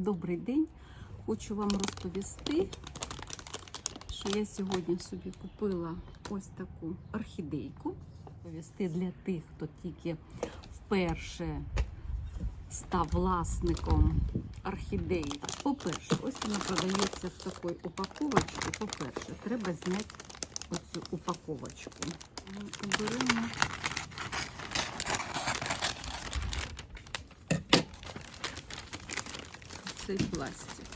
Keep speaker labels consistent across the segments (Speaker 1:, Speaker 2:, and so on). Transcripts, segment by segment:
Speaker 1: Добрий день. Хочу вам розповісти, що я сьогодні собі купила ось таку орхідейку. Повісти для тих, хто тільки вперше став власником орхідеї. По-перше, ось вона продається в такій упаковочці. По-перше, треба зняти оцю упаковочку. Беремо цей пластик.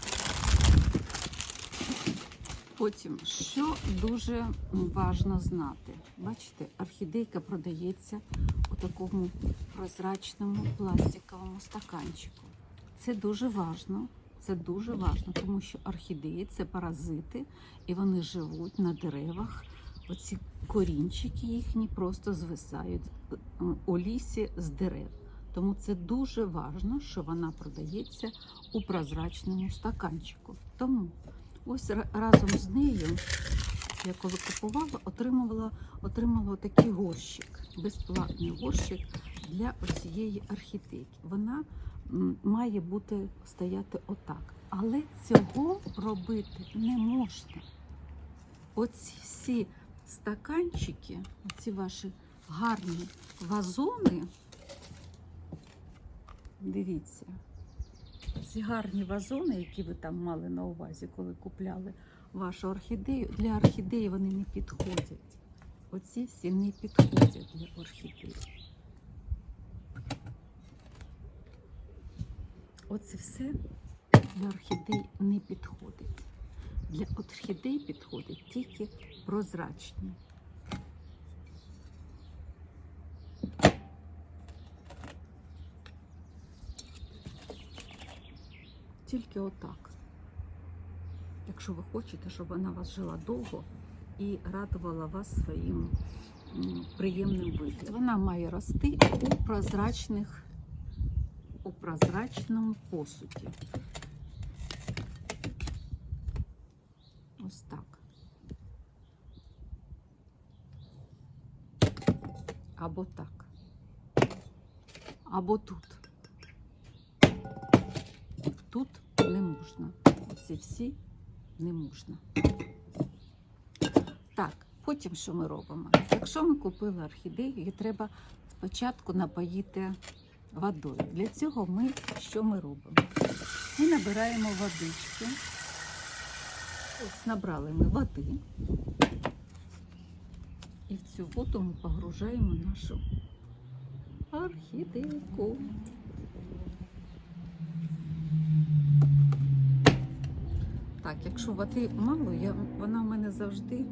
Speaker 1: Потім, що дуже важливо знати, бачите, орхідейка продається у такому прозрачному пластиковому стаканчику. Це дуже важливо. Це дуже важливо, тому що орхідеї це паразити, і вони живуть на деревах. Оці корінчики їхні просто звисають е, у лісі з дерев. Тому це дуже важливо, що вона продається у прозрачному стаканчику. Тому ось разом з нею, я коли купувала, отримувала, отримала такий горщик, безплатний горщик для оцієї орхідейки. Вона має бути стояти отак. Але цього робити не можна. Оці всі стаканчики, оці ваші гарні вазони. Дивіться, ці гарні вазони, які ви там мали на увазі, коли купляли вашу орхідею, для орхідеї вони не підходять. Оці всі не підходять для орхідеї. Оце все для орхідей не підходить. Для орхідей підходить тільки прозрачні. Тільки отак. Якщо ви хочете, щоб вона вас жила довго і радувала вас своїм приємним виглядом. Вона має рости у прозрачних, у прозрачному посуді. Ось так. Або так. Або тут. Тут не можна. Оці всі не можна. Так, потім що ми робимо? Якщо ми купили орхідею, її треба спочатку напоїти водою. Для цього ми що ми робимо? Ми набираємо водички. Ось набрали ми води. І в цю воду ми погружаємо нашу орхідейку. Так, якщо води мало, я, вона в мене завжди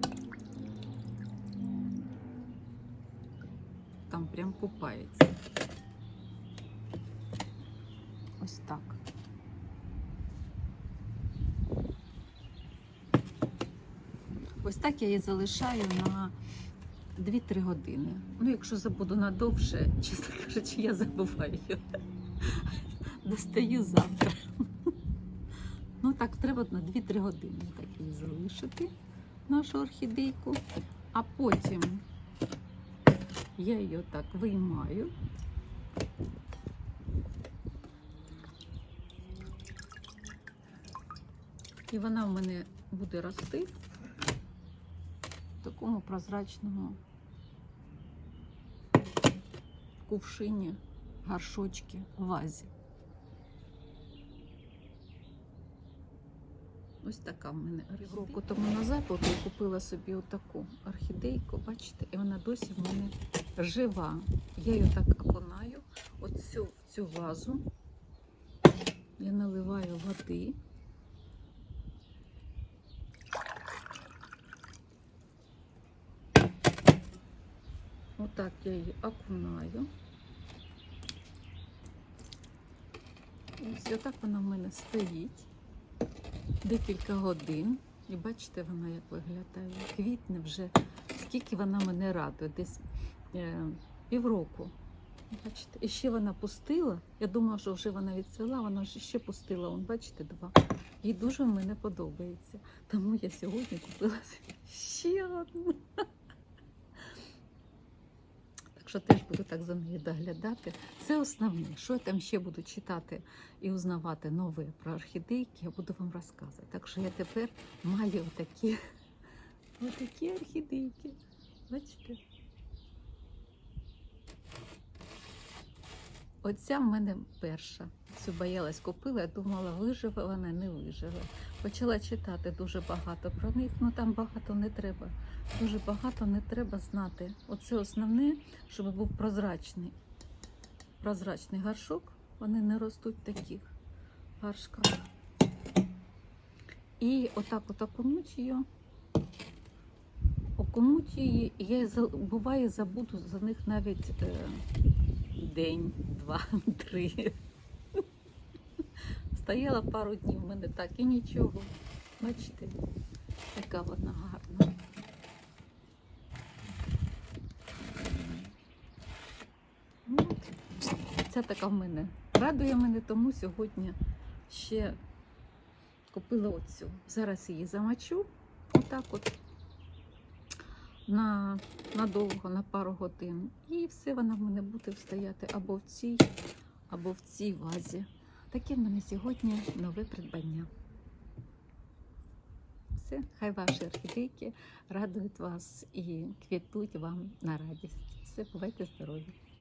Speaker 1: там прям купається. Ось так. Ось так я її залишаю на 2-3 години. Ну, якщо забуду надовше, чесно кажучи, я забуваю. Достаю завтра. Ну так, треба на 2-3 години так її залишити, нашу орхідейку. А потім я її так виймаю. І вона в мене буде рости в такому прозрачному кувшині, горшочки, вазі. Ось така в мене орхідейка. Року тому назад от я купила собі отаку орхідейку, бачите, і вона досі в мене жива. Я її так окунаю, оцю цю вазу. Я наливаю води. Отак я її окунаю. Ось отак вона в мене стоїть декілька годин. І бачите, вона як виглядає. Квітне вже. Скільки вона мене радує, десь е, півроку. Бачите, і ще вона пустила. Я думала, що вже вона відцвіла, вона ще пустила. Вон, бачите, два. Їй дуже в мене подобається. Тому я сьогодні купила ще одну. Що теж буду так за нею доглядати. Це основне. Що я там ще буду читати і узнавати нове про орхідейки, я буду вам розказувати. Так що я тепер маю отакі, отакі орхідейки. Бачите? Оця в мене перша. Цю боялась купила, я думала, виживе вона, не виживе. Почала читати дуже багато про них, ну там багато не треба. Дуже багато не треба знати. Оце основне, щоб був прозрачний. Прозрачний горшок. Вони не ростуть таких горшках. І отак от окунуть її. Окунуть її. Я буває забуду за них навіть е, день, два, три. Стояла пару днів, в мене так і нічого. Бачите, яка вона гарна. Ну, Це така в мене. Радує мене, тому сьогодні ще купила оцю. Зараз її замочу. Отак от. На, надовго, на пару годин. І все вона в мене буде стояти або в цій, або в цій вазі. Таке в мене сьогодні нове придбання. Все, хай ваші орхідейки радують вас і квітуть вам на радість. Все, бувайте здорові!